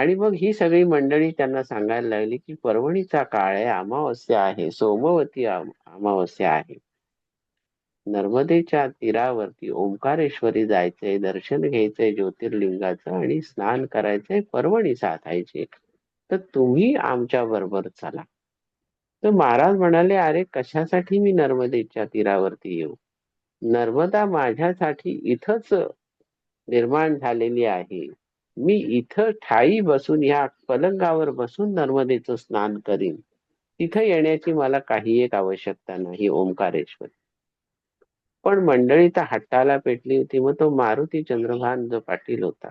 आणि मग ही सगळी मंडळी त्यांना सांगायला लागली की पर्वणीचा काळ आहे अमावस्या आहे सोमवती अमावस्या आहे. नर्मदेच्या तीरावरती ओंकारेश्वरी जायचंय दर्शन घ्यायचंय ज्योतिर्लिंगाचं आणि स्नान करायचंय पर्वणी साधायची. तर तुम्ही आमच्या बरोबर चला. तर महाराज म्हणाले अरे कशासाठी मी नर्मदेच्या तीरावरती येऊ? नर्मदा माझ्यासाठी इथंच निर्माण झालेली आहे. मी इथं ठाई बसून या पलंगावर बसून नर्मदेचं स्नान करीन. तिथं येण्याची मला काही एक आवश्यकता नाही ओंकारेश्वर. पण मंडळी तर हट्टाला पेटली होती मग तो मारुती चंद्रभान जो पाटील होता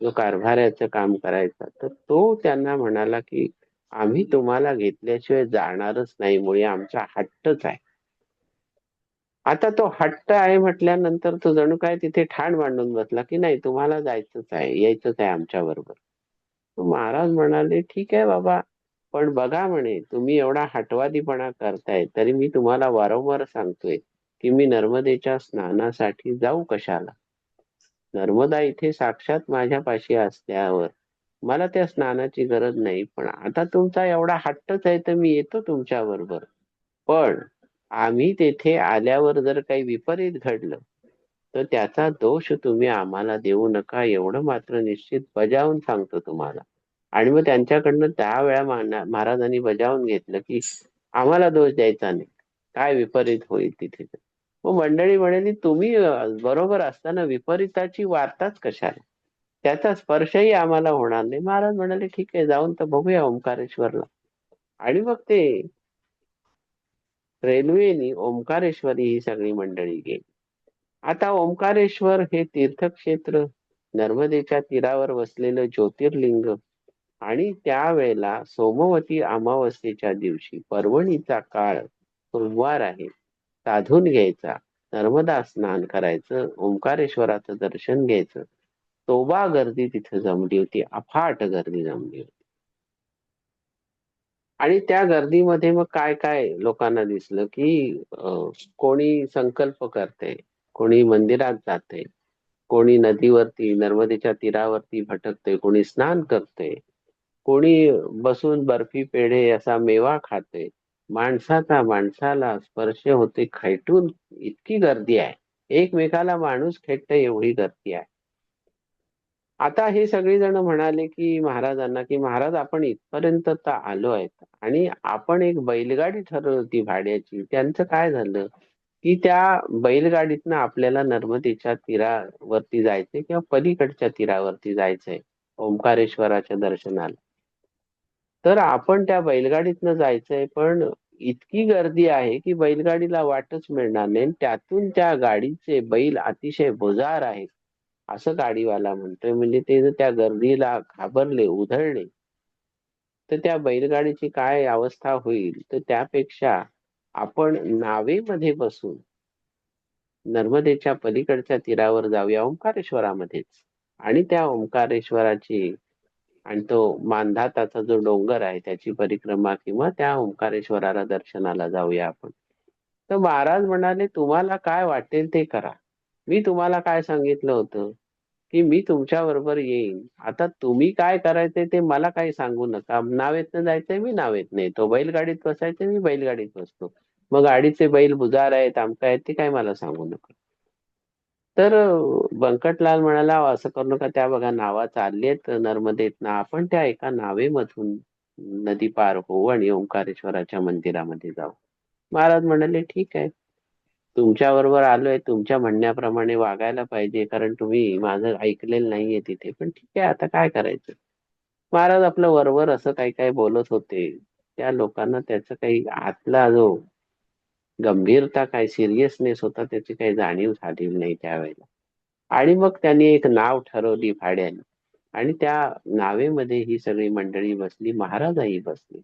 जो कारभाऱ्याचं काम करायचा तर तो त्यांना म्हणाला की आम्ही तुम्हाला घेतल्याशिवाय जाणारच नाही मुळे आमचा हट्टच आहे. आता तो हट्ट आहे म्हटल्यानंतर तो जणू काय तिथे ठाण मांडून बसला की नाही तुम्हाला जायचंच आहे यायचंच आहे आमच्या बरोबर. महाराज म्हणाले ठीक आहे बाबा पण बघा म्हणे तुम्ही एवढा हटवादीपणा करताय तरी मी तुम्हाला वारंवार सांगतोय की मी नर्मदेच्या स्नानासाठी जाऊ कशाला? नर्मदा इथे साक्षात माझ्यापाशी असल्यावर मला त्या स्नानाची गरज नाही पण आता तुमचा एवढा हट्टच आहे तर मी येतो तुमच्या बरोबर. पण आम्ही तेथे आल्यावर जर काही विपरीत घडलं तर त्याचा दोष तुम्ही आम्हाला देऊ नका एवढं मात्र निश्चित बजावून सांगतो तुम्हाला. आणि मग त्यांच्याकडनं दहा वेळा महाराजांनी बजावून घेतलं की आम्हाला दोष द्यायचा नाही. काय विपरीत होईल तिथे? मग मंडळी म्हणाली तुम्ही बरोबर असताना विपरीताची वार्ताच कशाला? त्याचा स्पर्शही आम्हाला होणार नाही. महाराज म्हणाले ठीक आहे जाऊन तर बघूया ओंकारेश्वरला. आणि मग ते रेल्वेनी ओंकारेश्वरी ही सगळी मंडळी गेली आता ओंकारेश्वर हे तीर्थक्षेत्र नर्मदेच्या तीरावर वसलेलं ज्योतिर्लिंग आणि त्यावेळेला सोमवती अमावस्येच्या दिवशी पर्वणीचा काळ सोमवार आहे. साधून घ्यायचा नर्मदा स्नान करायचं ओंकारेश्वराचं दर्शन घ्यायचं. तोबा गर्दी तिथे जमली होती अफाट गर्दी जमली होती. आणि त्या गर्दीमध्ये मग काय काय लोकांना दिसलं की कोणी संकल्प करते कोणी मंदिरात जाते कोणी नदीवरती नर्मदेच्या तीरावरती भटकते कोणी स्नान करते कोणी बसून बर्फी पेढे असा मेवा खाते माणसाचा माणसाला स्पर्श होते खेटून इतकी गर्दी आहे. एकमेकाला माणूस खेटते एवढी गर्दी आहे. आता हे सगळेजण म्हणाले की महाराजांना की महाराज आपण इथपर्यंत तर आलो आहेत. आणि आपण एक बैलगाडी ठरवली होती भाड्याची. त्यांचं काय झालं? की त्या बैलगाडीतनं आपल्याला नर्मदेच्या तीरावरती जायचंय किंवा पलीकडच्या तीरावरती जायचंय ओंकारेश्वराच्या दर्शनाला. तर आपण त्या बैलगाडीतनं जायचंय पण इतकी गर्दी आहे की बैलगाडीला वाटच मिळणार नाही. आणि त्यातून त्या गाडीचे बैल अतिशय बुजार आहेत. असं गाडीवाला म्हणतोय म्हणजे ते त्या गर्दीला घाबरले उधळले तर त्या बैलगाडीची काय अवस्था होईल? तर त्यापेक्षा आपण नावेमध्ये बसून नर्मदेच्या पलीकडच्या तीरावर जाऊया ओंकारेश्वरामध्येच. आणि त्या ओंकारेश्वराची आणि तो मानधाताचा जो डोंगर आहे त्याची परिक्रमा किंवा त्या ओंकारेश्वराला दर्शनाला जाऊया आपण. तर महाराज म्हणाले तुम्हाला काय वाटेल ते करा. मी तुम्हाला काय सांगितलं होतं? की मी तुमच्या बरोबर येईन. आता तुम्ही काय करायचंय ते मला काही सांगू नका. नावेतनं जायचंय मी नावेत येतो. बैलगाडीत बसायचंय मी बैलगाडीत बसतो. मग गाडीचे बैल बुजार आहेत आमका आहेत ते काय मला सांगू नका. तर बंकटलाल म्हणाला असं करू नका त्या बघा नावा चाललेत नर्मदेतनं आपण त्या एका नावेमधून नदी पार होऊ आणि ओंकारेश्वराच्या मंदिरामध्ये जाऊ. महाराज म्हणाले ठीक आहे. तुमच्या बरोबर आलोय तुमच्या म्हणण्याप्रमाणे वागायला पाहिजे कारण तुम्ही माझं ऐकलेलं नाहीये तिथे. पण ठीक आहे आता काय करायचं? महाराज आपलं वरवर असं काही काही बोलत होते. त्या लोकांना त्याचा काही आतला जो गंभीरता काय सिरियसनेस होता त्याची काही जाणीव झालेली नाही त्यावेळेला. आणि मग त्यांनी एक नाव ठरवली भाड्याने. आणि त्या नावेमध्ये ही सगळी मंडळी बसली महाराजही बसले.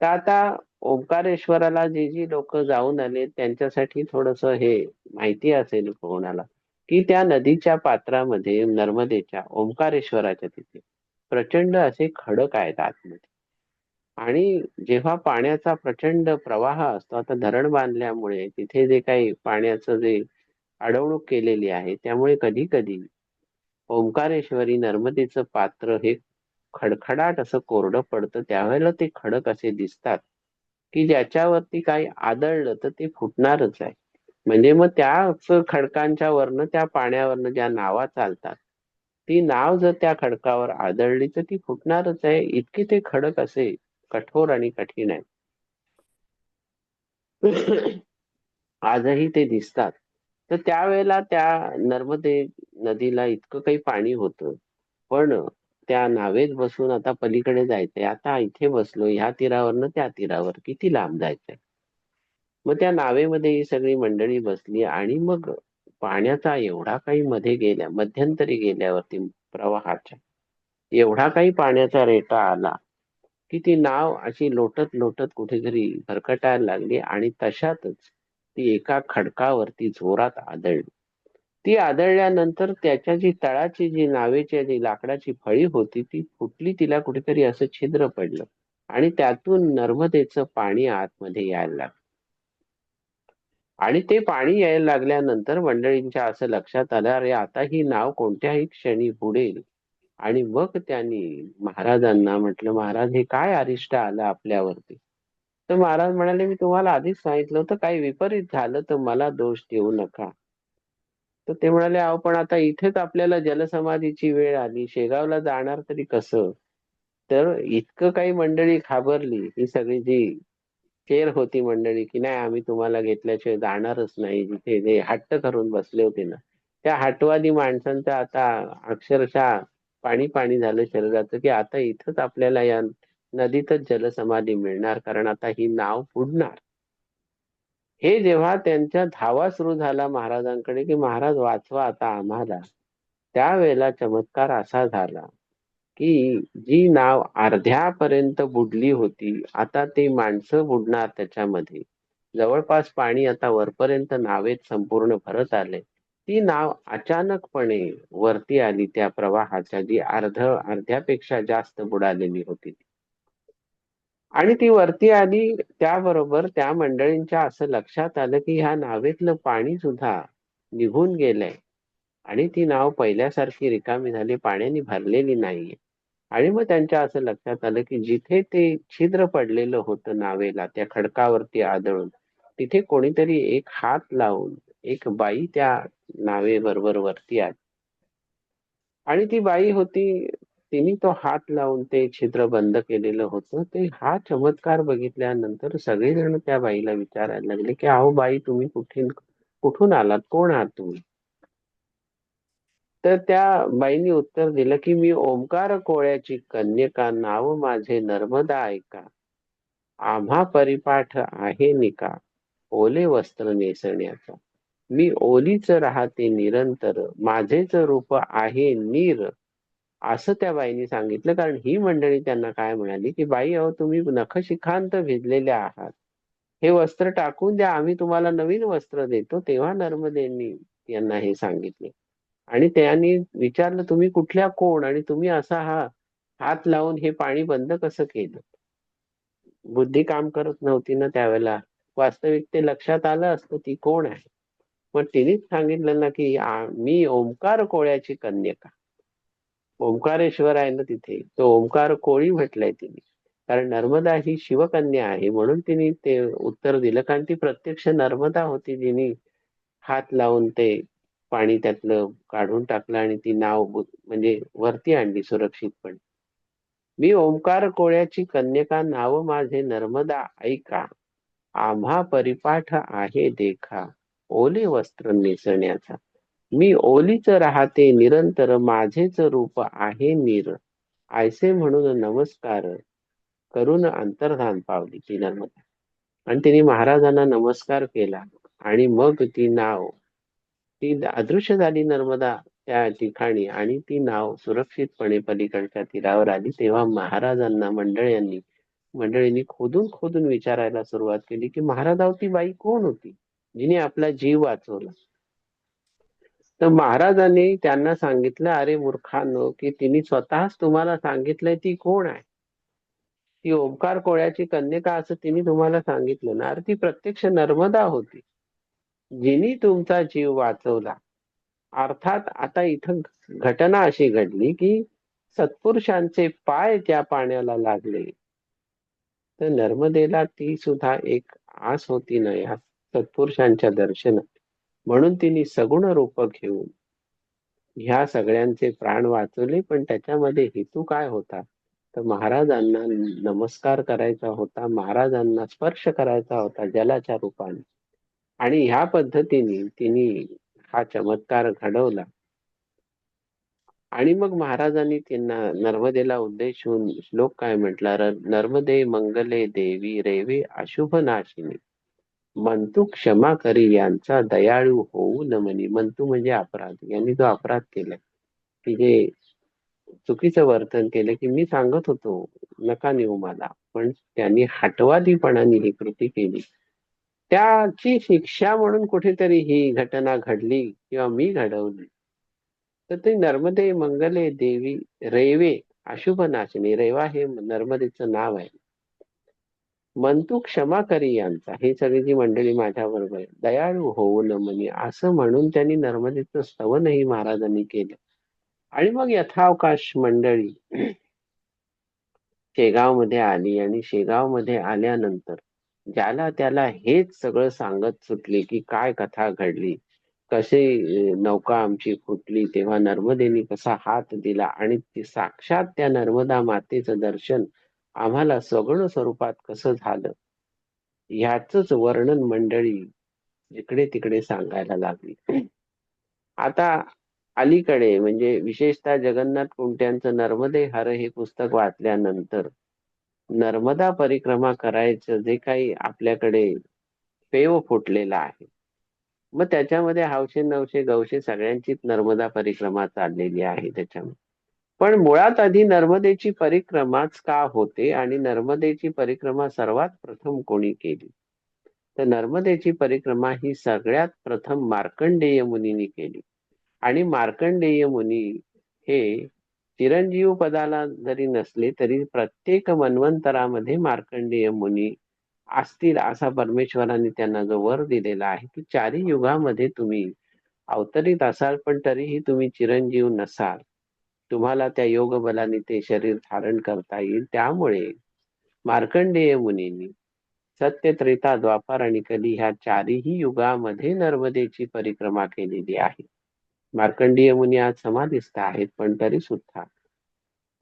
तर आता ओंकारेश्वराला जे जी लोक जाऊन आले त्यांच्यासाठी थोडस हे माहिती असेल कोणाला की त्या नदीच्या पात्रामध्ये नर्मदेच्या ओंकारेश्वराच्या तिथे प्रचंड असे खडक आहेत आतमध्ये. आणि जेव्हा पाण्याचा प्रचंड प्रवाह असतो आता धरण बांधल्यामुळे तिथे जे काही पाण्याचं जे अडवणूक केलेली आहे त्यामुळे कधी कधी ओंकारेश्वरी नर्मदेचं पात्र हे खडखडाट असं कोरडं पडतं त्यावेळेला ते खडक असे दिसतात की ज्याच्यावरती काही आदळलं तर ते फुटणारच आहे. म्हणजे मग त्याच खडकांच्या वरनं त्या पाण्यावरनं ज्या नावा चालतात ती नाव जर त्या खडकावर आदळली तर ती फुटणारच आहे. इतके ते खडक असे कठोर आणि कठीण आहे आजही ते दिसतात. तर त्यावेळेला त्या नर्मदे नदीला इतकं काही पाणी होतं. पण त्या नावेत बसून आता पलीकडे जायचंय. आता इथे बसलो ह्या तीरावरनं त्या तीरावर. किती लांब जायचंय? मग त्या नावेमध्ये ही सगळी मंडळी बसली आणि मग पाण्याचा एवढा काही मध्ये गेल्या मध्यंतरी गेल्यावरती प्रवाहाच्या एवढा काही पाण्याचा रेटा आला की ती नाव अशी लोटत लोटत कुठेतरी भरकटायला लागली आणि तशातच ती एका खडकावरती जोरात आदळली. ती आदळल्यानंतर त्याच्या जी तळाची जी नावेची जी लाकडाची फळी होती ती फुटली तिला कुठेतरी असं छिद्र पडलं आणि त्यातून नर्मदेचं पाणी आतमध्ये यायला लागलं. आणि ते पाणी यायला लागल्यानंतर मंडळींच्या असं लक्षात आलं अरे आता ही नाव कोणत्याही क्षणी बुडेल. आणि मग त्यांनी महाराजांना म्हटलं महाराज हे काय अरिष्ट आलं आपल्यावरती? तर महाराज म्हणाले मी तुम्हाला आधीच सांगितलं होतं काही विपरीत झालं तर मला दोष देऊ नका. तर ते म्हणाले अहो पण आता इथेच आपल्याला जलसमाधीची वेळ आली. शेगावला जाणार तरी कसं? तर इतकं काही मंडळी घाबरली. ही सगळी जी शेर होती मंडळी की नाही आम्ही तुम्हाला घेतल्याशिवाय जाणारच नाही. जिथे जे हट्ट करून बसले होते ना त्या हटवादी माणसांचं आता अक्षरशः पाणी पाणी झालं शरीराचं की आता इथंच आपल्याला या नदीतच जलसमाधी मिळणार. कारण आता ही नाव बुडणार हे जेव्हा त्यांच्या धावा सुरू झाला महाराजांकडे की महाराज वाचवा आता आम्हाला त्यावेळेला चमत्कार असा झाला की जी नाव अर्ध्यापर्यंत बुडली होती आता ते माणसं बुडणार त्याच्यामध्ये. जवळपास पाणी आता वरपर्यंत नावेत संपूर्ण भरत आले. ती नाव अचानकपणे वरती आली त्या प्रवाहाच्या जी अर्ध अर्ध्यापेक्षा जास्त बुडालेली होती. आणि ती वरती आली त्याबरोबर त्या मंडळींच्या असं लक्षात आलं की ह्या नावेतलं पाणी सुद्धा निघून गेलंय. आणि ती नाव पहिल्यासारखी रिकामी झाली पाण्याने भरलेली नाहीये. आणि मग त्यांच्या असं लक्षात आलं की जिथे ते छिद्र पडलेलं होतं नावेला त्या खडकावरती आदळून तिथे कोणीतरी एक हात लावून एक बाई त्या नावेबरोबर वरती आली. आणि ती बाई होती तिने तो हात लावून ते छिद्र बंद केलेलं होतं. ते हा चमत्कार बघितल्यानंतर सगळेजण त्या बाईला विचारायला लागले की अहो बाई तुम्ही कुठून कुठून आलात? कोण आहात तुम्ही? तर त्या बाईनी उत्तर दिलं की मी ओंकार कोळ्याची कन्यका नाव माझे नर्मदा ऐका. आम्हा परिपाठ आहे निका ओले वस्त्र नेसण्याचा. मी ओलीच राहते निरंतर माझेच रूप आहे नीर. असं त्या बाईने सांगितलं. कारण ही मंडळी त्यांना काय म्हणाली की बाई अहो तुम्ही नखशिखांत भिजलेले आहात. हे वस्त्र टाकून द्या. आम्ही तुम्हाला नवीन वस्त्र देतो. तेव्हा नर्मदेंनी यांना हे सांगितले. आणि त्यांनी विचारलं तुम्ही कुठल्या कोण आणि तुम्ही असा हा हात लावून हे पाणी बंद कसं केलं? बुद्धी काम करत नव्हती ना त्यावेळेला. वास्तविक ते लक्षात आलं असतं ती कोण आहे. मग तिनेच सांगितलं ना की मी ओंकार कोळ्याची कन्यका. ओंकारेश्वर आहे ना तिथे. तो ओंकार कोळी म्हटलंय तिने. कारण नर्मदा ही शिवकन्या आहे म्हणून तिने ते उत्तर दिलं. कारण ती प्रत्यक्ष नर्मदा होती जिने हात लावून ते पाणी त्यातलं काढून टाकलं आणि ती नाव म्हणजे वरती आणली सुरक्षितपणे. मी ओंकार कोळ्याची कन्यका नाव माझे नर्मदा ऐका. आम्हा परिपाठ आहे देखा. ओले वस्त्र नेसण्याचा. मी ओलीच राहते निरंतर माझेच रूप आहे नीर. आयसे म्हणून नमस्कार करून अंतर्धान पावली ती नर्मदा आणि तिने महाराजांना नमस्कार केला आणि मग ती नाव ती अदृश्य झाली नर्मदा त्या ठिकाणी आणि ती नाव सुरक्षितपणे पलीकडच्या तीरावर आली. तेव्हा महाराजांना मंडळींनी मंडळींनी खोदून खोदून विचारायला सुरुवात केली की महाराजाव ती बाई कोण होती? जिने आपला जीव वाचवला. तर महाराजांनी त्यांना सांगितलं अरे मूर्खांनो की तिने स्वतःच तुम्हाला सांगितलंय ती कोण आहे? ती ओंकार कोळ्याची कन्यका असं तिने तुम्हाला सांगितलं ना? अरे ती प्रत्यक्ष नर्मदा होती. जिने तुमचा जीव वाचवला. अर्थात आता इथं घटना अशी घडली की सत्पुरुषांचे पाय त्या पाण्याला लागले. तर नर्मदेला ती सुद्धा एक आस होती ना या सत्पुरुषांच्या दर्शनात. म्हणून तिने सगुण रूप घेऊन ह्या सगळ्यांचे प्राण वाचवले. पण त्याच्यामध्ये हेतू काय होता? तर महाराजांना नमस्कार करायचा होता. महाराजांना स्पर्श करायचा होता जलाच्या रूपाने. आणि ह्या पद्धतीने तिने हा चमत्कार घडवला. आणि मग महाराजांनी त्यांना नर्मदेला उद्देशून श्लोक काय म्हटला? नर्मदे मंगले देवी रेवे अशुभ नाशिनी मंतू क्षमा करी यांचा दयाळू होऊ न म्हणी. मंतू म्हणजे अपराध. यांनी जो अपराध केलाय की जे चुकीचं वर्तन केलं की मी सांगत होतो नका नेऊ मला. पण त्यांनी हटवादीपणाने ही कृती केली. त्याची शिक्षा म्हणून कुठेतरी ही घटना घडली किंवा मी घडवली. तर ते नर्मदे मंगले देवी रेवे अशुभ नाशिनी रेवा हे नर्मदेचं नाव आहे. मंतू क्षमा करी यांचा. हे सगळी जी मंडळी माझ्या बरोबर आहे दयाळू होऊ न म्हणे असं म्हणून त्यांनी नर्मदेचं स्तवनही महाराजांनी केलं. आणि मग यथावकाश मंडळी शेगावमध्ये आली आणि शेगावमध्ये आल्यानंतर ज्याला त्याला हेच सगळं सांगत सुटले की काय कथा घडली कसे नौका आमची फुटली तेव्हा नर्मदेनी कसा हात दिला आणि साक्षात त्या नर्मदा मातेचं दर्शन आम्हाला सगळं स्वरूपात कसं झालं? ह्याच वर्णन मंडळी इकडे तिकडे सांगायला लागली. आता अलीकडे म्हणजे विशेषतः जगन्नाथ कुंट्यांचं नर्मदे हर हे पुस्तक वाचल्यानंतर नर्मदा परिक्रमा करायचं जे काही आपल्याकडे पेव फुटलेला आहे. मग त्याच्यामध्ये हौशे नवशे गवशे सगळ्यांचीच नर्मदा परिक्रमा चाललेली आहे त्याच्यामध्ये. पण मुळात आधी नर्मदेची परिक्रमाच का होते आणि नर्मदेची परिक्रमा सर्वात प्रथम कोणी केली? तर नर्मदेची परिक्रमा ही सगळ्यात प्रथम मार्कंडेय मुनींनी केली. आणि मार्कंडेय मुनी हे चिरंजीव पदाला जरी नसले तरी प्रत्येक मन्वंतरामध्ये मार्कंडेय मुनी असतील असा परमेश्वराने त्यांना जो वर दिलेला आहे की चारी युगामध्ये तुम्ही अवतरित असाल पण तरीही तुम्ही चिरंजीव नसाल. तुम्हाला त्या योग बलाने ते शरीर धारण करता येईल. त्यामुळे मार्कंडेय मुनींनी सत्य त्रेता द्वापार आणि कली ह्या चारही युगामध्ये नर्मदेची परिक्रमा केलेली आहे. मार्कंडीय मुनी आज समाधिस्थ आहेत पण तरी सुद्धा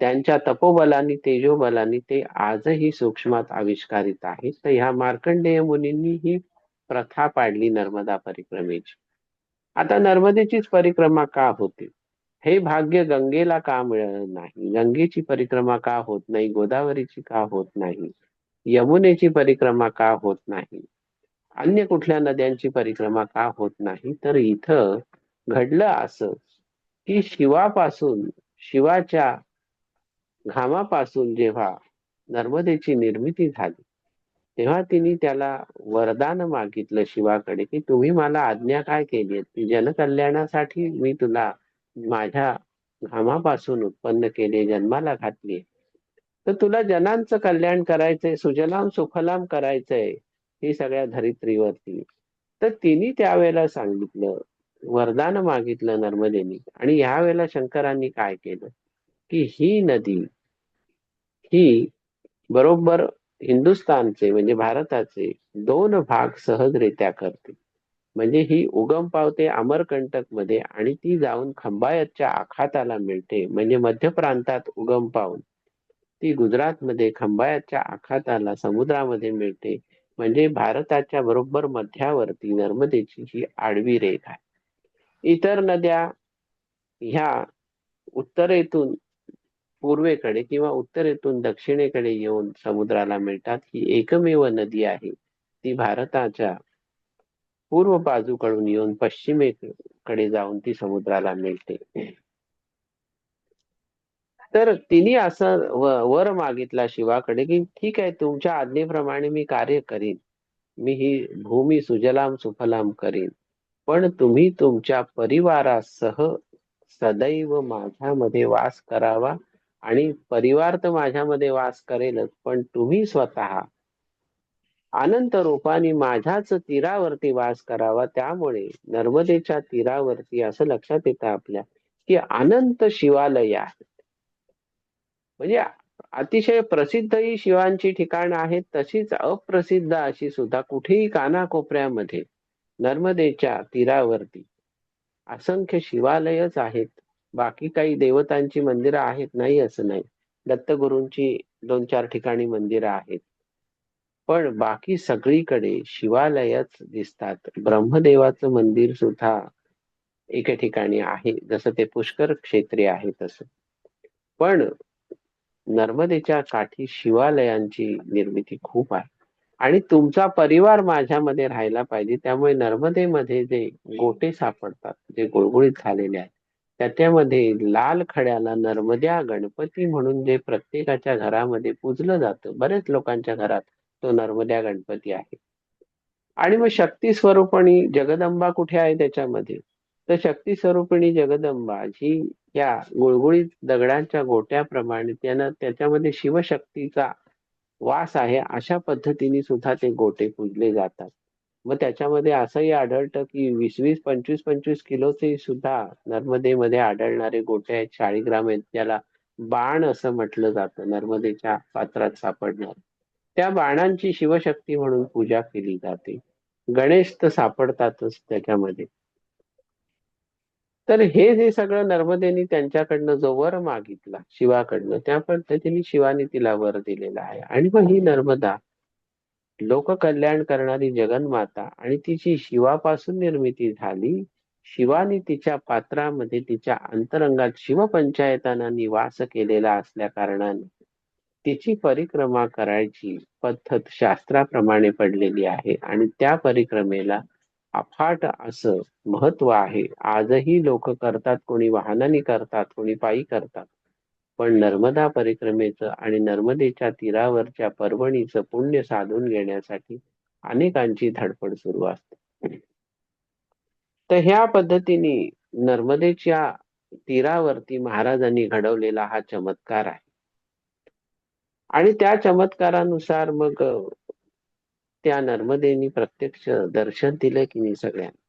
त्यांच्या तपोबलानी तेजोबलानी ते आजही सूक्ष्मात आविष्कारित आहेत. तर ह्या मार्कंडेय मुनींनी ही प्रथा पाडली नर्मदा परिक्रमेची. आता नर्मदेचीच परिक्रमा का होते? हे भाग्य गंगेला का मिळत नाही? गंगेची परिक्रमा का होत नाही? गोदावरीची का होत नाही? यमुनेची परिक्रमा का होत नाही? अन्य कुठल्या नद्यांची परिक्रमा का होत नाही? तर इथं घडलं असं की शिवापासून शिवाच्या घामापासून जेव्हा नर्मदेची निर्मिती झाली तेव्हा तिने त्याला वरदान मागितलं शिवाकडे की तुम्ही मला आज्ञा काय केली जनकल्याणासाठी मी तुला माझ्या घामापासून उत्पन्न केले जन्माला घातली. तर तुला जनांचं कल्याण करायचंय सुजलाम सुफलाम करायचंय ही सगळ्या धरित्रीवरती. तर तिने त्यावेळेला सांगितलं वरदान मागितलं नर्मदेनी. आणि ह्या वेळेला शंकरांनी काय केलं? की ही नदी ही बरोबर हिंदुस्थानचे म्हणजे भारताचे दोन भाग सहजरित्या करते. म्हणजे ही उगम पावते अमरकंटकमध्ये आणि ती जाऊन खंबायतच्या आखाताला मिळते. म्हणजे मध्य प्रांतात उगम पावून ती गुजरातमध्ये खंबायतच्या आखाताला समुद्रामध्ये मिळते. म्हणजे भारताच्या बरोबर मध्यावरती नर्मदेची ही आडवी रेख आहे. इतर नद्या ह्या उत्तरेतून पूर्वेकडे किंवा उत्तरेतून दक्षिणेकडे येऊन समुद्राला मिळतात. ही एकमेव नदी आहे. ती भारताच्या पूर्व बाजूकडून येऊन पश्चिमेकडे जाऊन ती समुद्राला मिळते. तर तिने असं वर मागितला शिवाकडे की ठीक आहे तुमच्या आज्ञेप्रमाणे मी कार्य करीन. मी ही भूमी सुजलाम सुफलाम करीन. पण तुम्ही तुमच्या परिवारासह सदैव माझ्यामध्ये वास करावा आणि परिवार तर माझ्यामध्ये वास करेलच पण तुम्ही स्वतः अनंत रूपाने माझ्याच तीरावरती वास करावा. त्यामुळे नर्मदेच्या तीरावरती असं लक्षात येतं आपल्या की अनंत शिवालय आहेत. म्हणजे अतिशय प्रसिद्ध ही शिवांची ठिकाणं आहेत तशीच अप्रसिद्ध अशी सुद्धा कुठेही कानाकोपऱ्यामध्ये नर्मदेच्या तीरावरती असंख्य शिवालयच आहेत. बाकी काही देवतांची मंदिरं आहेत नाही असं नाही. दत्तगुरूंची दोन चार ठिकाणी मंदिरं आहेत. पण बाकी सगळीकडे शिवालयच दिसतात. ब्रह्मदेवाचं मंदिर सुद्धा एके ठिकाणी आहे जसं ते पुष्कर क्षेत्री आहे तसं. पण नर्मदेच्या काठी शिवालयांची निर्मिती खूप आहे. आणि तुमचा परिवार माझ्यामध्ये राहायला पाहिजे त्यामुळे नर्मदेमध्ये जे गोटे सापडतात जे गुळगुळीत झालेले आहेत त्याच्यामध्ये लाल खड्याला नर्मद्या गणपती म्हणून जे प्रत्येकाच्या घरामध्ये पूजलं जातं. बरेच लोकांच्या घरात तो नर्मद्या गणपती आहे. आणि मग शक्ती स्वरूपणी जगदंबा कुठे आहे त्याच्यामध्ये? तर शक्ती स्वरूपिणी जगदंबा जी या गुळगुळीत दगडांच्या गोट्याप्रमाणे त्यानं त्याच्यामध्ये शिवशक्तीचा वास आहे अशा पद्धतीने सुद्धा ते गोटे पूजले जातात. मग त्याच्यामध्ये असंही आढळतं की वीस वीस पंचवीस पंचवीस किलोचे सुद्धा नर्मदेमध्ये आढळणारे गोटे आहेत. शाळीग्राम आहेत त्याला बाण असं म्हटलं जातं नर्मदेच्या पात्रात सापडणार. त्या बाणांची शिवशक्ती म्हणून पूजा केली जाते. गणेश तर सापडतातच त्याच्यामध्ये. तर हे जे सगळं नर्मदेनी त्यांच्याकडनं जो वर मागितला शिवाकडनं त्या पद्धतीने शिवाने तिला वर दिलेला आहे. आणि मग ही नर्मदा लोककल्याण करणारी जगन्माता आणि तिची शिवापासून निर्मिती झाली. शिवानी तिच्या पात्रामध्ये तिच्या अंतरंगात शिवपंचायतांना निवास केलेला असल्या कारणाने तिची परिक्रमा करायची पद्धत शास्त्राप्रमाणे पडलेली आहे आणि त्या परिक्रमेला अफाट असं महत्त्व आहे. आजही लोक करतात कोणी वाहनाने करतात कोणी पायी करतात. पण नर्मदा परिक्रमेचं आणि नर्मदेच्या तीरावरच्या पर्वणीचं पुण्य साधून घेण्यासाठी अनेकांची धडपड सुरू असते. तर ह्या पद्धतीने नर्मदेच्या तीरावरती महाराजांनी घडवलेला हा चमत्कार आहे. आणि त्या चमत्कारानुसार मग त्या नर्मदेनी प्रत्यक्ष दर्शन दिलं की नाही सगळ्यांना?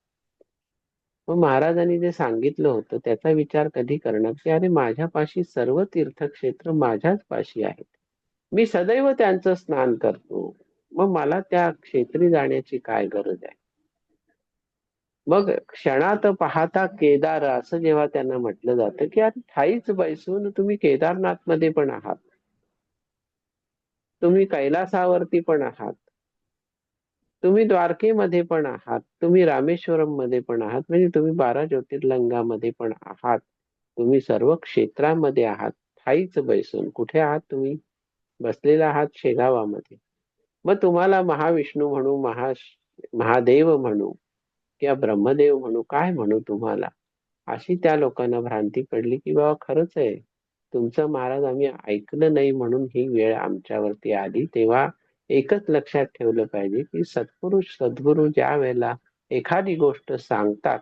मग महाराजांनी जे सांगितलं होतं त्याचा विचार कधी करणार? की अरे माझ्यापाशी सर्व तीर्थक्षेत्र माझ्याच पाशी आहेत. मी सदैव त्यांचं स्नान करतो. मग मला त्या क्षेत्री जाण्याची काय गरज आहे? मग क्षणात पाहता केदार असं जेव्हा त्यांना म्हटलं जातं की अरे ठाईच बैसून तुम्ही केदारनाथमध्ये पण आहात. तुम्ही कैलासावरती पण आहात. तुम्ही द्वारकेमध्ये पण आहात. तुम्ही रामेश्वरममध्ये पण आहात. म्हणजे तुम्ही बारा ज्योतिर्लिंगामध्ये पण आहात. तुम्ही सर्व क्षेत्रामध्ये आहात. ठाईच बैसून. कुठे आहात तुम्ही? बसलेला आहात शेगावामध्ये. मग तुम्हाला महाविष्णू म्हणू महा महादेव म्हणू किंवा ब्रह्मदेव म्हणू काय म्हणू तुम्हाला? अशी त्या लोकांना भ्रांती पडली की बाबा खरंच आहे. तुमचं महाराज आम्ही ऐकलं नाही म्हणून ही वेळ आमच्यावरती आली. तेव्हा एकच लक्षात ठेवलं पाहिजे की सत्पुरुष सद्गुरू ज्या वेळेला एखादी गोष्ट सांगतात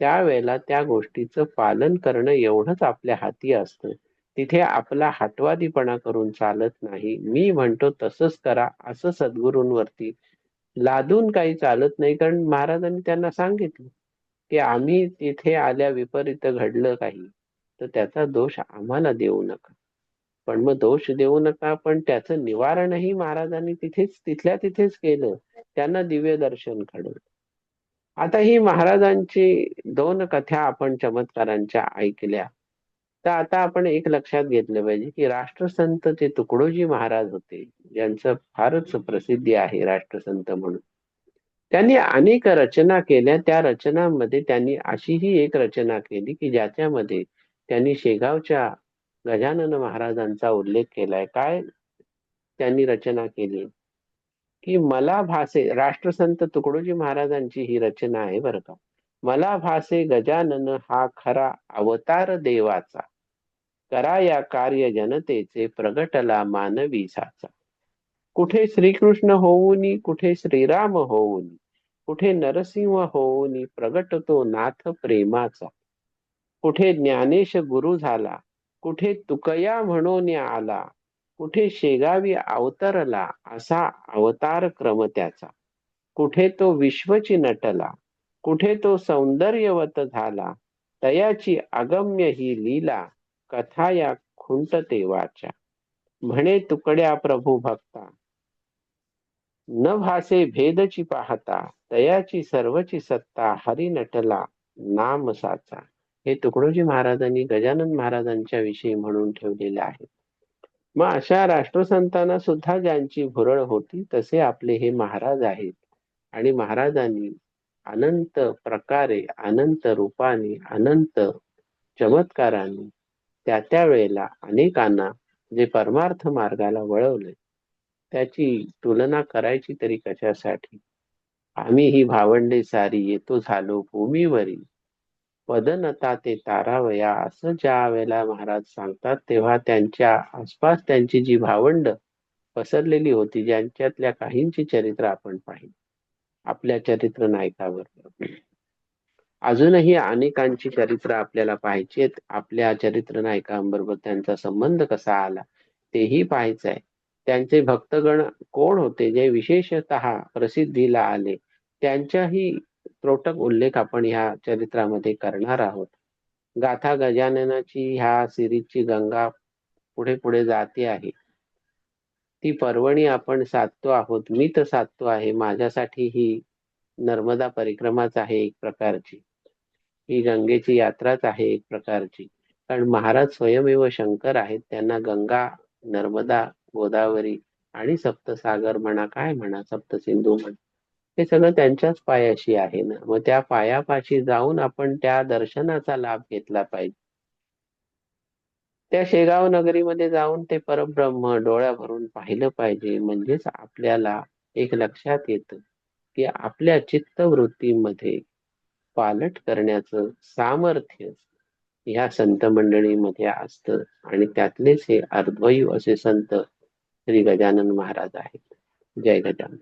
त्यावेळेला त्या गोष्टीचं पालन करणं एवढंच आपल्या हाती असतं. तिथे आपला हटवादीपणा करून चालत नाही. मी म्हणतो तसंच करा असं सद्गुरूंवरती लादून काही चालत नाही. कारण महाराजांनी त्यांना सांगितलं की आम्ही तिथे आल्या विपरीत घडलं काही. तर त्याचा दोष आम्हाला देऊ नका. पण मग दोष देऊ नका पण त्याचं निवारणही महाराजांनी तिथेच तिथल्या तिथेच केलं त्यांना दिव्य दर्शन घडवलं. आता ही महाराजांची दोन कथा आपण चमत्कारांच्या ऐकल्या. तर आता आपण एक लक्षात घेतलं पाहिजे की राष्ट्रसंत ते तुकडोजी महाराज होते ज्यांचं फारच प्रसिद्धी आहे राष्ट्रसंत म्हणून. त्यांनी अनेक रचना केल्या त्या रचनांमध्ये त्यांनी अशीही एक रचना केली की ज्याच्यामध्ये त्यांनी शेगावच्या गजानन महाराजांचा उल्लेख केलाय. काय त्यांनी रचना केली? की मला भासे राष्ट्रसंत तुकडोजी महाराजांची ही रचना आहे बरं का. मला भासे गजानन हा खरा अवतार देवाचा. करा या कार्य जनतेचे प्रगटला मानवी साचा. कुठे श्रीकृष्ण होऊनी कुठे श्रीराम होऊनी कुठे नरसिंह होऊनी प्रगटतो नाथ प्रेमाचा. कुठे ज्ञानेश गुरु झाला? कुठे तुकया म्हणून आला? कुठे शेगावी अवतरला? असा अवतार क्रम त्याचा. कुठे तो विश्वची नटला? कुठे तो सौंदर्यवत झाला? तयाची अगम्य ही लीला कथा या खुंटते देवाच्या म्हणे तुकड्या प्रभू भक्ता न भासे भेदची पाहता तयाची सर्वची सत्ता हरी नटला नाम साचा. हे तुकडोजी महाराजांनी गजानन महाराजांच्या विषयी म्हणून ठेवलेले आहे. मग अशा राष्ट्रसंतांना सुद्धा ज्यांची भुरळ होती तसे आपले हे महाराज आहेत. आणि महाराजांनी अनंत प्रकारे अनंत रूपाने अनंत चमत्काराने त्या त्या वेळेला अनेकांना जे परमार्थ मार्गाला वळवले त्याची तुलना करायची तरी कशासाठी? आम्ही ही भावंडे सारी येतो झालो भूमीवरी पदनता ते तारावया असं ज्या वेळेला महाराज सांगतात तेव्हा त्यांच्या आसपास त्यांची जी भावंड पसरलेली होती ज्यांच्यातल्या काहींची चरित्र आपण पाहिली. आपल्या चरित्र नायकावर अजूनही अनेकांची चरित्र आपल्याला पाहायची आहेत. आपल्या चरित्र नायकांबरोबर त्यांचा संबंध कसा आला? तेही पाहायचं आहे. त्यांचे भक्तगण कोण होते? जे विशेषत प्रसिद्धीला आले त्यांच्याही त्रोटक उल्लेख आपण ह्या चरित्रामध्ये करणार आहोत. गाथा गजाननाची ह्या सिरीजची गंगा पुढे पुढे जाते आहे. ती पर्वणी आपण साधतो आहोत मी तर साधतो आहे माझ्यासाठी ही नर्मदा परिक्रमाच आहे एक प्रकारची. ही गंगेची यात्राच आहे एक प्रकारची. कारण महाराज स्वयमेव शंकर आहेत त्यांना गंगा नर्मदा गोदावरी आणि सप्तसागर म्हणा काय म्हणा सप्तसिंधू म्हणा हे सगळं त्यांच्याच पायाशी आहे ना. मग त्या पायापाशी जाऊन आपण त्या दर्शनाचा लाभ घेतला पाहिजे. त्या शेगाव नगरीमध्ये जाऊन ते परब्रह्म डोळ्या भरून पाहिलं पाहिजे. म्हणजेच आपल्याला एक लक्षात येत की आपल्या चित्तवृत्तीमध्ये पालट करण्याचं सामर्थ्य ह्या संत मंडळीमध्ये असत. आणि त्यातलेच हे अर्धवयू असे संत श्री गजानन महाराज आहेत. जय गजानन.